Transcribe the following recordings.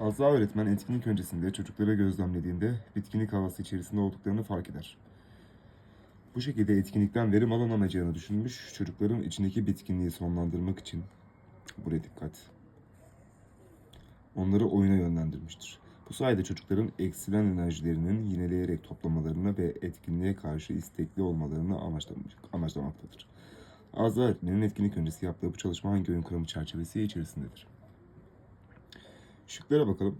Azza öğretmen etkinlik öncesinde çocuklara gözlemlediğinde bitkinlik havası içerisinde olduklarını fark eder. Bu şekilde etkinlikten verim alınamayacağını düşünmüş, çocukların içindeki bitkinliği sonlandırmak için buraya dikkat. Onları oyuna yönlendirmiştir. Bu sayede çocukların eksilen enerjilerinin yineleyerek toplamalarını ve etkinliğe karşı istekli olmalarını amaçlamaktadır. Azza öğretmenin etkinlik öncesi yaptığı bu çalışma hangi oyun kuramı çerçevesi içerisindedir? Şıklara bakalım.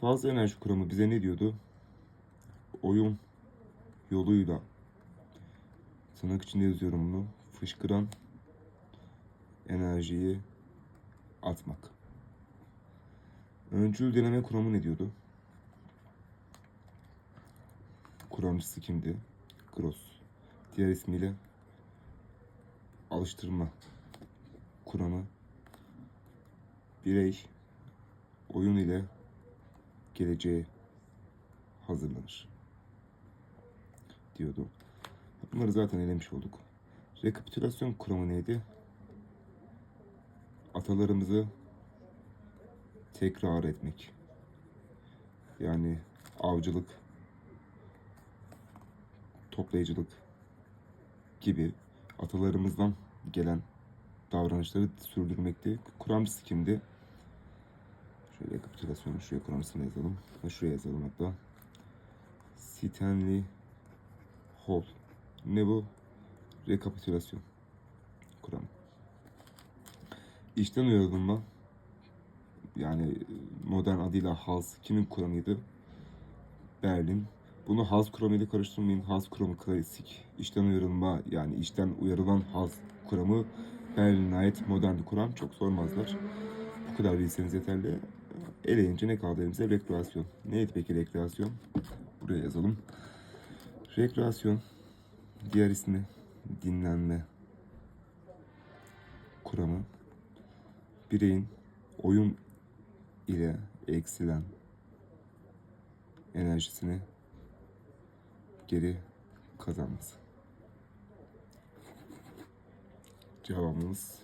Fazla enerji kuramı bize ne diyordu? Oyun yoluyla tırnak içinde yazıyorum bunu. Fışkıran enerjiyi atmak. Öncül deneme kuramı ne diyordu? Kuramcısı kimdi? Gross. Diğer ismiyle alıştırma kuramı. Birey oyun ile geleceğe hazırlanır diyordu. Bunları zaten elemiş olduk. Rekapitülasyon kuramı neydi? Atalarımızı tekrar etmek. Yani avcılık, toplayıcılık gibi atalarımızdan gelen davranışları sürdürmekti. Kuramcısı kimdi? Şöyle rekapitülasyonu şuraya kuramcısını yazalım. Ve şuraya yazalım hatta. Stanley Hall. Ne bu? Rekapitülasyon kuramı. İşten uyarılma yani modern adıyla Hals kimin kuramıydı? Berlin. Bunu Hals kuramıyla karıştırmayın. Hals kuramı klasik. İşten uyarılma yani işten uyarılan Hals kuramı Berlin'e ait modern bir kuram. Çok sormazlar. Bu kadar bilseniz yeterli. Eleyince ne kaldı elimize? Rekreasyon. Neydi peki rekreasyon? Buraya yazalım. Rekreasyon diğer ismi dinlenme kuramı bireyin oyun ile eksilen enerjisini geri kazanması. Cevabımız